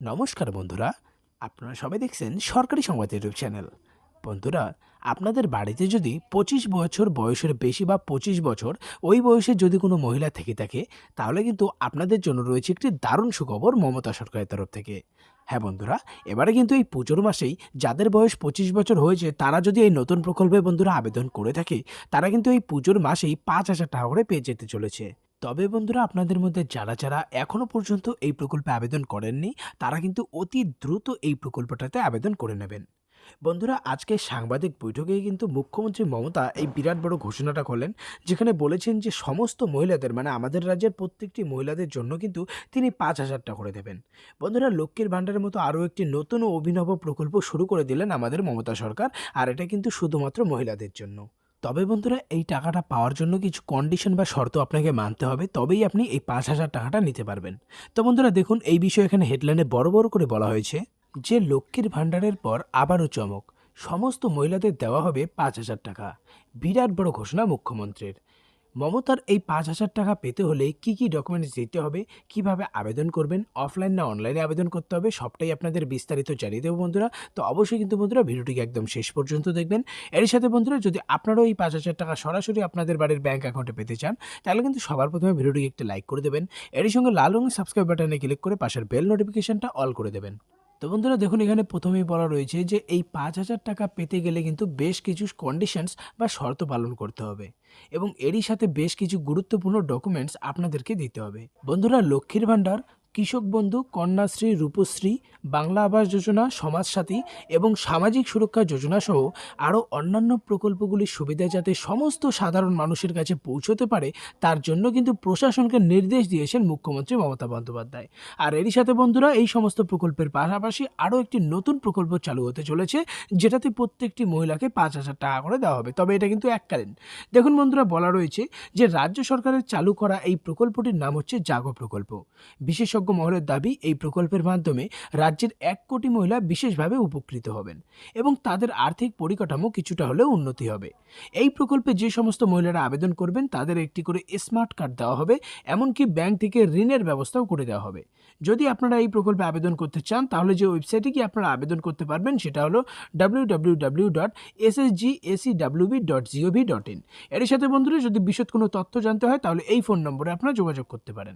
নমস্কার বন্ধুরা, আপনারা সবাই দেখছেন সরকারি সংবাদ ইউটিউব চ্যানেল। বন্ধুরা, আপনাদের বাড়িতে যদি পঁচিশ বছর বয়সের বেশি বা পঁচিশ বছর ওই বয়সে যদি কোনো মহিলা থেকে থাকে, তাহলে কিন্তু আপনাদের জন্য রয়েছে একটি দারুণ সুখবর মমতা সরকারের তরফ থেকে। হ্যাঁ বন্ধুরা, এবারে কিন্তু এই পুজোর মাসেই যাদের বয়স পঁচিশ বছর হয়েছে, তারা যদি এই নতুন প্রকল্পে বন্ধুরা আবেদন করে থাকে, তারা কিন্তু এই পুজোর মাসেই পাঁচ হাজার টাকা করে পেয়ে যেতে চলেছে। তবে বন্ধুরা আপনাদের মধ্যে যারা যারা এখনও পর্যন্ত এই প্রকল্পে আবেদন করেননি, তারা কিন্তু অতি দ্রুত এই প্রকল্পটাতে আবেদন করে নেবেন। বন্ধুরা, আজকে সাংবাদিক বৈঠকে কিন্তু মুখ্যমন্ত্রী মমতা এই বিরাট বড় ঘোষণাটা করলেন, যেখানে বলেছেন যে সমস্ত মহিলাদের মানে আমাদের রাজ্যের প্রত্যেকটি মহিলাদের জন্য কিন্তু তিনি পাঁচ হাজার টাকা করে দেবেন। বন্ধুরা, লক্ষ্মীর ভাণ্ডারের মতো আরও একটি নতুন ও অভিনব প্রকল্প শুরু করে দিলেন আমাদের মমতা সরকার, আর এটা কিন্তু শুধুমাত্র মহিলাদের জন্য। তবে বন্ধুরা, এই টাকাটা পাওয়ার জন্য কিছু কন্ডিশন বা শর্ত আপনাকে মানতে হবে, তবেই আপনি এই পাঁচ হাজার টাকাটা নিতে পারবেন। তো বন্ধুরা, দেখুন, এই বিষয়ে এখানে হেডলাইনে বড় বড় করে বলা হয়েছে যে, লক্ষ্মীর ভাণ্ডারের পর আবারও চমক। সমস্ত মহিলাদের দেওয়া হবে পাঁচ হাজার টাকা। বিরাট বড় ঘোষণা মুখ্যমন্ত্রীর। মমতার এই পাঁচ হাজার টাকা পেতে হলে কি কি ডকুমেন্টস দিতে হবে? কীভাবে আবেদন করবেন? অফলাইন না অনলাইনে আবেদন করতে হবে? সবটাই আপনাদের বিস্তারিত জানিয়ে দেবো বন্ধুরা। তো অবশ্যই কিন্তু বন্ধুরা ভিডিওটিকে একদম শেষ পর্যন্ত দেখবেন। এর সাথে বন্ধুরা যদি আপনারাও এই পাঁচ হাজার টাকা সরাসরি আপনাদের বাড়ির ব্যাঙ্ক অ্যাকাউন্টে পেতে চান, তাহলে কিন্তু সবার প্রথমে ভিডিওটিকে একটি লাইক করে দেবেন। এরই সঙ্গে লাল রঙের সাবস্ক্রাইব বাটনে ক্লিক করে পাশের বেল নোটিফিকেশনটা অল করে দেবেন। তো বন্ধুরা দেখুন, এখানে প্রথমেই বলা রয়েছে যে এই পাঁচ হাজার টাকা পেতে গেলে কিন্তু বেশ কিছু কন্ডিশনস বা শর্ত পালন করতে হবে এবং এরই সাথে বেশ কিছু গুরুত্বপূর্ণ ডকুমেন্টস আপনাদেরকে দিতে হবে। বন্ধুরা, লক্ষ্মীর ভাণ্ডার কৃষক বন্ধু কন্যাশ্রী, রূপশ্রী, বাংলা আবাস যোজনা, সমাজসাথী এবং সামাজিক সুরক্ষা যোজনা সহ আরও অন্যান্য প্রকল্পগুলির সুবিধা যাতে সমস্ত সাধারণ মানুষের কাছে পৌঁছতে পারে, তার জন্য কিন্তু প্রশাসনকে নির্দেশ দিয়েছেন মুখ্যমন্ত্রী মমতা বন্দ্যোপাধ্যায়। আর এরই সাথে বন্ধুরা, এই সমস্ত প্রকল্পের পাশাপাশি আরও একটি নতুন প্রকল্প চালু হতে চলেছে, যেটাতে প্রত্যেকটি মহিলাকে পাঁচ হাজার টাকা করে দেওয়া হবে। তবে এটা কিন্তু এককালীন। দেখুন বন্ধুরা, বলা রয়েছে যে রাজ্য সরকারের চালু করা এই প্রকল্পটির নাম হচ্ছে জাগো প্রকল্প। বিশেষজ্ঞ মহলের দাবি এই প্রকল্পের মাধ্যমে রাজ্যের এক কোটি মহিলা বিশেষভাবে উপকৃত হবেন এবং তাদের আর্থিক পরিকাঠামো কিছুটা হলেও উন্নতি হবে। এই প্রকল্পে যে সমস্ত মহিলারা আবেদন করবেন তাদের একটি করে স্মার্ট কার্ড দেওয়া হবে, এমনকি ব্যাংক থেকে ঋণের ব্যবস্থাও করে দেওয়া হবে। যদি আপনারা এই প্রকল্পে আবেদন করতে চান, তাহলে যে ওয়েবসাইটে গিয়ে আপনারা আবেদন করতে পারবেন সেটা হলো W W W dot S S G AC WB dot GOV dot in এর সাথে বন্ধুরা, যদি বিশদ কোনো তথ্য জানতে হয়, তাহলে এই ফোন নম্বরে আপনারা যোগাযোগ করতে পারেন।